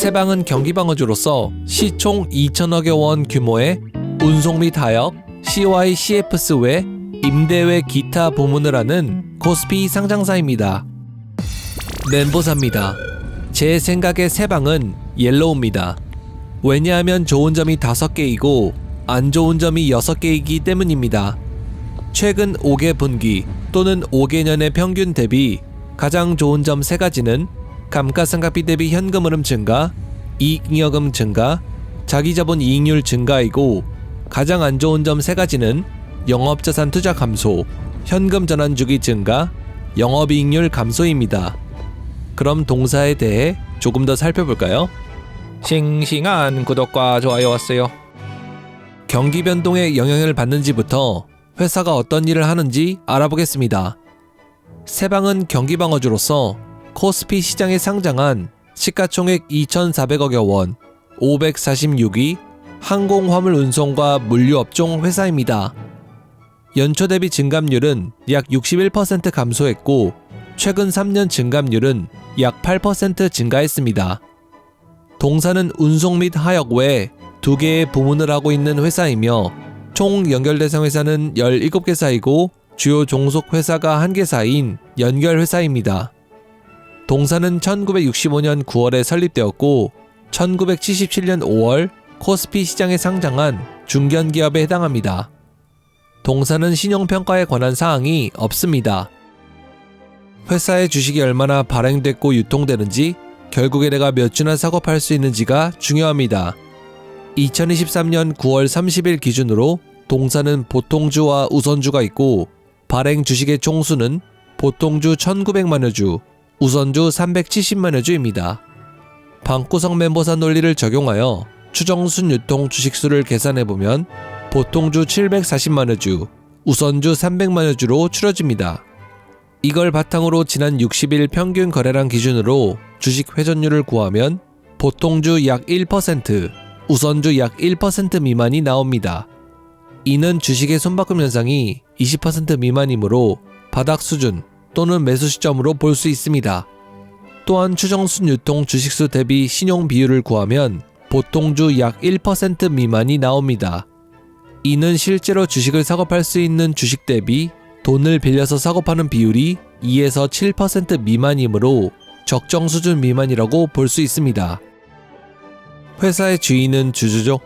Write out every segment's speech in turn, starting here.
세방은 경기방어주로서 시총 2천억여 원 규모의 운송 및 하역, CY CFS 외 임대 외 기타 부문을 하는 코스피 상장사입니다. 멘보사입니다. 제 생각에 세방은 옐로우입니다. 왜냐하면 좋은 점이 5개이고 안 좋은 점이 6개이기 때문입니다. 최근 5개 분기 또는 5개년의 평균 대비 가장 좋은 점 3가지는 감가상각비 대비 현금 흐름 증가, 이익잉여금 증가, 자기자본 이익률 증가이고 가장 안 좋은 점 3가지는 영업자산 투자 감소, 현금 전환 주기 증가, 영업이익률 감소입니다. 그럼 동사에 대해 조금 더 살펴볼까요? 싱싱한 구독과 좋아요 왔어요. 경기 변동에 영향을 받는지부터 회사가 어떤 일을 하는지 알아보겠습니다. 세방은 경기 방어주로서 코스피 시장에 상장한 시가총액 2,400억여 원, 546위 항공화물 운송과 물류업종 회사입니다. 연초 대비 증감률은 약 61% 감소했고 최근 3년 증감률은 약 8% 증가했습니다. 동사는 운송 및 하역 외두 개의 부문을 하고 있는 회사이며 총 연결 대상 회사는 17개사이고 주요 종속 회사가 1개사인 연결 회사입니다. 동사는 1965년 9월에 설립되었고 1977년 5월 코스피 시장에 상장한 중견 기업에 해당합니다. 동사는 신용평가에 관한 사항이 없습니다. 회사의 주식이 얼마나 발행됐고 유통되는지 결국에 내가 몇 주나 사고 팔 수 있는지가 중요합니다. 2023년 9월 30일 기준으로 동사는 보통주와 우선주가 있고 발행 주식의 총수는 보통주 1900만여 주, 우선주 370만여 주입니다. 방구석 멤버사 논리를 적용하여 추정순 유통 주식수를 계산해보면 보통주 740만여 주, 우선주 300만여 주로 추려집니다. 이걸 바탕으로 지난 60일 평균 거래량 기준으로 주식 회전율을 구하면 보통주 약 1%, 우선주 약 1% 미만이 나옵니다. 이는 주식의 손바꿈 현상이 20% 미만이므로 바닥 수준 또는 매수 시점으로 볼 수 있습니다. 또한 추정순 유통 주식수 대비 신용 비율을 구하면 보통주 약 1% 미만이 나옵니다. 이는 실제로 주식을 사고 팔 수 있는 주식 대비 돈을 빌려서 사고 파는 비율이 2에서 7% 미만이므로 적정 수준 미만이라고 볼 수 있습니다. 회사의 주인은 주주죠.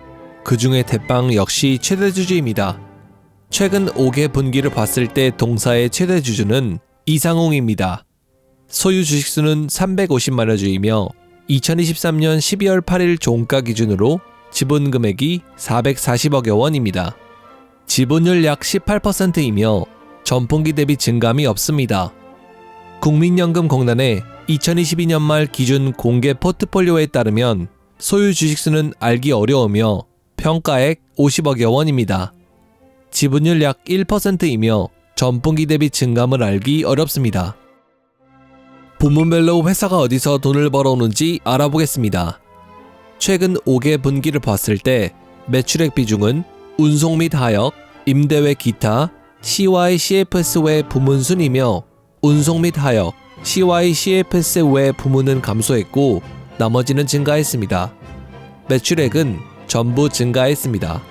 그 중에 대빵 역시 최대 주주입니다. 최근 5개 분기를 봤을 때 동사의 최대 주주는 이상홍입니다. 소유 주식수는 350만여 주이며 2023년 12월 8일 종가 기준으로 지분 금액이 440억여 원입니다. 지분율 약 18%이며 전분기 대비 증감이 없습니다. 국민연금공단의 2022년 말 기준 공개 포트폴리오에 따르면 소유 주식수는 알기 어려우며 평가액 50억여 원입니다. 지분율 약 1%이며 전분기 대비 증감을 알기 어렵습니다. 부문별로 회사가 어디서 돈을 벌어오는지 알아보겠습니다. 최근 5개 분기를 봤을 때 매출액 비중은 운송 및 하역, 임대 외 기타, CY CFS 외 부문 순이며 운송 및 하역, CY CFS 외 부문은 감소했고 나머지는 증가했습니다. 매출액은 전부 증가했습니다.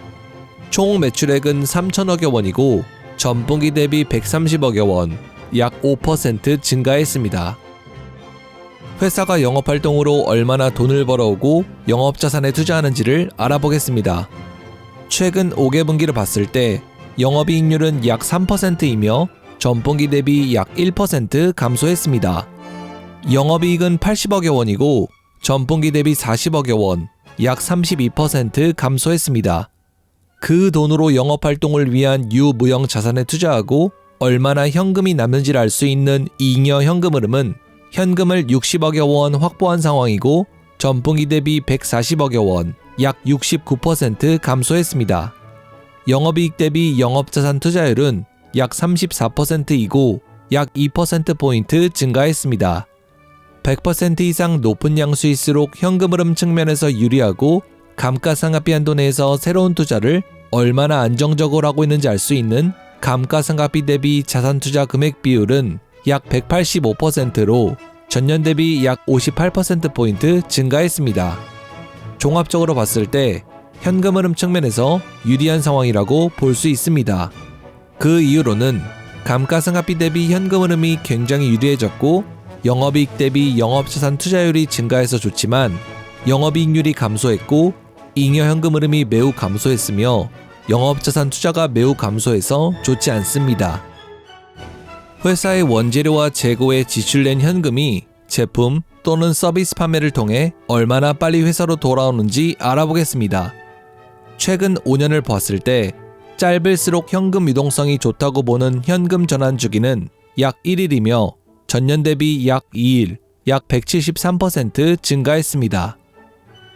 총 매출액은 3천억여 원이고 전분기 대비 130억여 원, 약 5% 증가했습니다. 회사가 영업활동으로 얼마나 돈을 벌어오고 영업자산에 투자하는지를 알아보겠습니다. 최근 5개 분기를 봤을 때 영업이익률은 약 3%이며 전분기 대비 약 1% 감소했습니다. 영업이익은 80억여 원이고 전분기 대비 40억여 원, 약 32% 감소했습니다. 그 돈으로 영업 활동을 위한 유무형 자산에 투자하고 얼마나 현금이 남는지를 알 수 있는 잉여 현금 흐름은 현금을 60억여 원 확보한 상황이고 전분기 대비 140억여 원, 약 69% 감소했습니다. 영업이익 대비 영업자산 투자율은 약 34%이고 약 2%포인트 증가했습니다. 100% 이상 높은 양수일수록 현금 흐름 측면에서 유리하고 감가상각비 한도 내에서 새로운 투자를 얼마나 안정적으로 하고 있는지 알 수 있는 감가상각비 대비 자산 투자 금액 비율은 약 185%로 전년 대비 약 58%포인트 증가했습니다. 종합적으로 봤을 때 현금 흐름 측면에서 유리한 상황이라고 볼 수 있습니다. 그 이유로는 감가상각비 대비 현금 흐름이 굉장히 유리해졌고 영업이익 대비 영업자산 투자율이 증가해서 좋지만 영업이익률이 감소했고 잉여 현금 흐름이 매우 감소했으며 영업자산 투자가 매우 감소해서 좋지 않습니다. 회사의 원재료와 재고에 지출된 현금이 제품 또는 서비스 판매를 통해 얼마나 빨리 회사로 돌아오는지 알아보겠습니다. 최근 5년을 봤을 때 짧을수록 현금 유동성이 좋다고 보는 현금 전환 주기는 약 1일이며 전년 대비 약 2일, 약 173% 증가했습니다.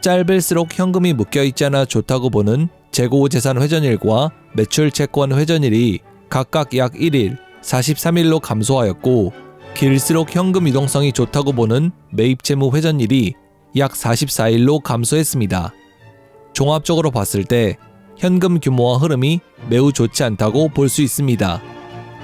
짧을수록 현금이 묶여 있잖아 좋다고 보는 재고 재산 회전일과 매출 채권 회전일이 각각 약 1일, 43일로 감소하였고 길수록 현금 유동성이 좋다고 보는 매입 채무 회전일이 약 44일로 감소했습니다. 종합적으로 봤을 때 현금 규모와 흐름이 매우 좋지 않다고 볼 수 있습니다.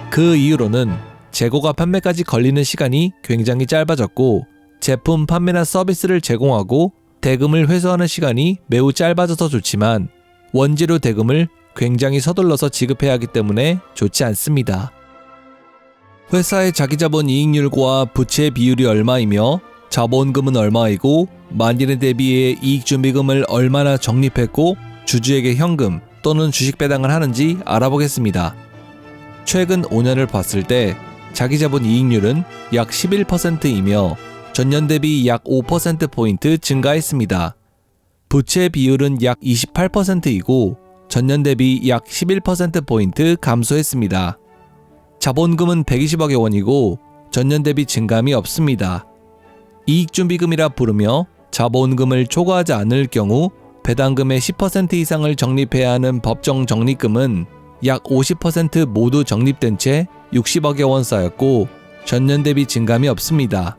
그 이유로는 재고가 판매까지 걸리는 시간이 굉장히 짧아졌고 제품 판매나 서비스를 제공하고 대금을 회수하는 시간이 매우 짧아져서 좋지만 원재료 대금을 굉장히 서둘러서 지급해야 하기 때문에 좋지 않습니다. 회사의 자기 자본 이익률과 부채 비율이 얼마이며 자본금은 얼마이고 만일에 대비해 이익 준비금을 얼마나 적립했고 주주에게 현금 또는 주식 배당을 하는지 알아보겠습니다. 최근 5년을 봤을 때 자기 자본 이익률은 약 11%이며 전년 대비 약 5%포인트 증가했습니다. 부채 비율은 약 28%이고 전년 대비 약 11%포인트 감소했습니다. 자본금은 120억여 원이고 전년 대비 증감이 없습니다. 이익준비금이라 부르며 자본금을 초과하지 않을 경우 배당금의 10% 이상을 적립해야 하는 법정 적립금은 약 50% 모두 적립된 채 60억여 원 쌓였고 전년 대비 증감이 없습니다.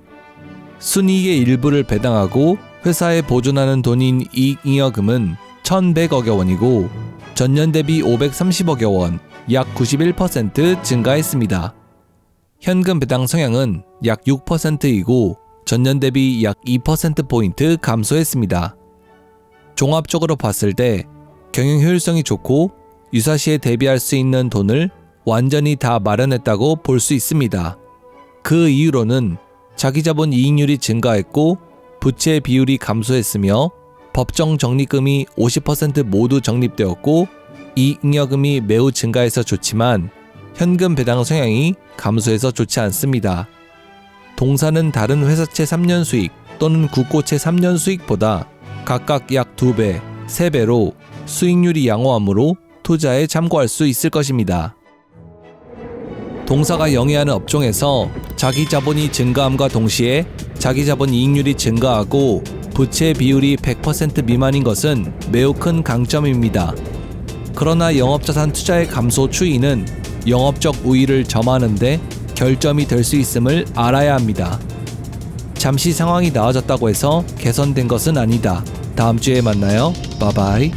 순이익의 일부를 배당하고 회사에 보존하는 돈인 이익잉여금은 1,100억여 원이고 전년 대비 530억여 원, 약 91% 증가했습니다. 현금 배당 성향은 약 6%이고 전년 대비 약 2%포인트 감소했습니다. 종합적으로 봤을 때 경영 효율성이 좋고 유사시에 대비할 수 있는 돈을 완전히 다 마련했다고 볼 수 있습니다. 그 이유로는 자기 자본 이익률이 증가했고 부채 비율이 감소했으며 법정 적립금이 50% 모두 적립되었고 이익여금이 매우 증가해서 좋지만 현금 배당 성향이 감소해서 좋지 않습니다. 동사는 다른 회사채 3년 수익 또는 국고채 3년 수익보다 각각 약 2배, 3배로 수익률이 양호하므로 투자에 참고할 수 있을 것입니다. 동사가 영위하는 업종에서 자기 자본이 증가함과 동시에 자기 자본 이익률이 증가하고 부채 비율이 100% 미만인 것은 매우 큰 강점입니다. 그러나 영업자산 투자의 감소 추이는 영업적 우위를 점하는데 결점이 될 수 있음을 알아야 합니다. 잠시 상황이 나아졌다고 해서 개선된 것은 아니다. 다음 주에 만나요. 바바이.